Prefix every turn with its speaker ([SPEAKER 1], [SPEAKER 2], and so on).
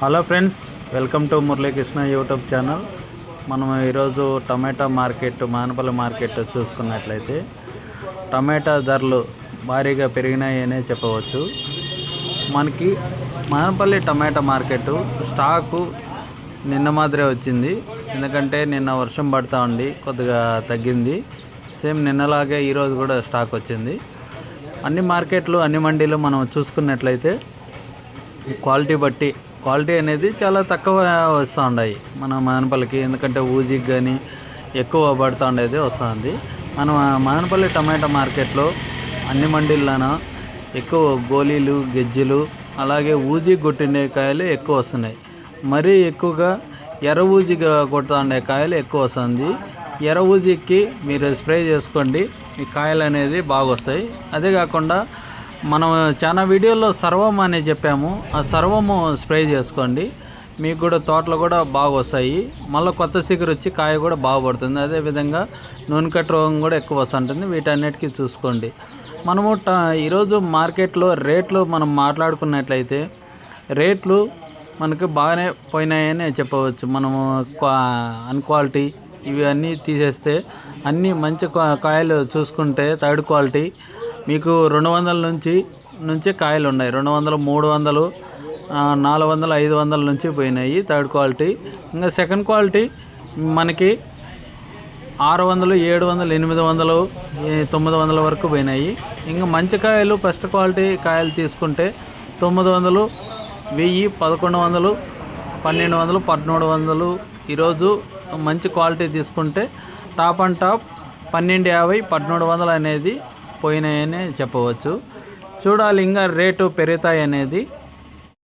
[SPEAKER 1] Hello friends welcome to Muralikrishna YouTube channel. మనం ఈరోజు టమాటా market Manapalli market చూసుకున్నట్లయితే టమాటా ధరలు భారీగా పెరిగినాయనే చెప్పవచ్చు. మనకి మానపల్లి టమాటా మార్కెట్ స్టాకు నిన్న మాదిరే వచ్చింది. ఎందుకంటే నిన్న వర్షం పడతా ఉంది కొద్దిగా తగ్గింది. సేమ్ నిన్నలాగే ఈరోజు కూడా స్టాక్ వచ్చింది. అన్ని మార్కెట్లు అన్ని మండీలు మనం చూసుకున్నట్లయితే క్వాలిటీ బట్టి క్వాలిటీ అనేది చాలా తక్కువ వస్తూ ఉన్నాయి మన మదనపల్లికి ఎందుకంటే ఊజికి కానీ ఎక్కువ పడుతూ ఉండేది వస్తుంది. మన మదనపల్లి టమాటా మార్కెట్లో అన్ని మండీల్లోన ఎక్కువ గోళీలు గెజ్జలు అలాగే ఊజీ కొట్టిండే కాయలు ఎక్కువ వస్తున్నాయి. మరీ ఎక్కువగా ఎర్ర ఊజిగా కొడుతూ ఉండే కాయలు ఎక్కువ వస్తుంది. ఎర్ర ఊజికి మీరు స్ప్రే చేసుకోండి. ఈ కాయలు అనేది బాగా వస్తాయి అదే కాకుండా మనం చాలా వీడియోల్లో సర్వం అనే చెప్పాము. ఆ సర్వము స్ప్రే చేసుకోండి. మీకు కూడా తోటలు కూడా బాగా వస్తాయి మళ్ళీ కొత్త సిగురు వచ్చి కాయ కూడా బాగుపడుతుంది. అదేవిధంగా నూనె కట్ రోగం కూడా ఎక్కువ వస్తుంటుంది. వీటన్నిటికీ చూసుకోండి. మనము ట ఈరోజు మార్కెట్లో రేట్లు మనం మాట్లాడుకున్నట్లయితే రేట్లు మనకు బాగానే పోయినాయని చెప్పవచ్చు. మనము అన్క్వాలిటీ ఇవి అన్నీ తీసేస్తే అన్నీ మంచి కాయలు చూసుకుంటే థర్డ్ క్వాలిటీ మీకు రెండు వందల నుంచి నుంచి కాయలు ఉన్నాయి. రెండు వందలు మూడు వందలు నాలుగు వందలు ఐదు వందల నుంచి పోయినాయి థర్డ్ క్వాలిటీ. ఇంకా సెకండ్ క్వాలిటీ మనకి ఆరు వందలు ఏడు వందలు ఎనిమిది వందలు తొమ్మిది వందల వరకు పోయినాయి. ఇంకా మంచి కాయలు ఫస్ట్ క్వాలిటీ కాయలు తీసుకుంటే తొమ్మిది వందలు వెయ్యి పదకొండు వందలు పన్నెండు వందలు పదమూడు వందలు. ఈరోజు మంచి క్వాలిటీ తీసుకుంటే టాప్ అండ్ టాప్ పన్నెండు యాభై పదమూడు వందలు అనేది పోయినాయనే చెప్పవచ్చు. చూడాలి ఇంకా రేటు పెరుగుతాయి అనేది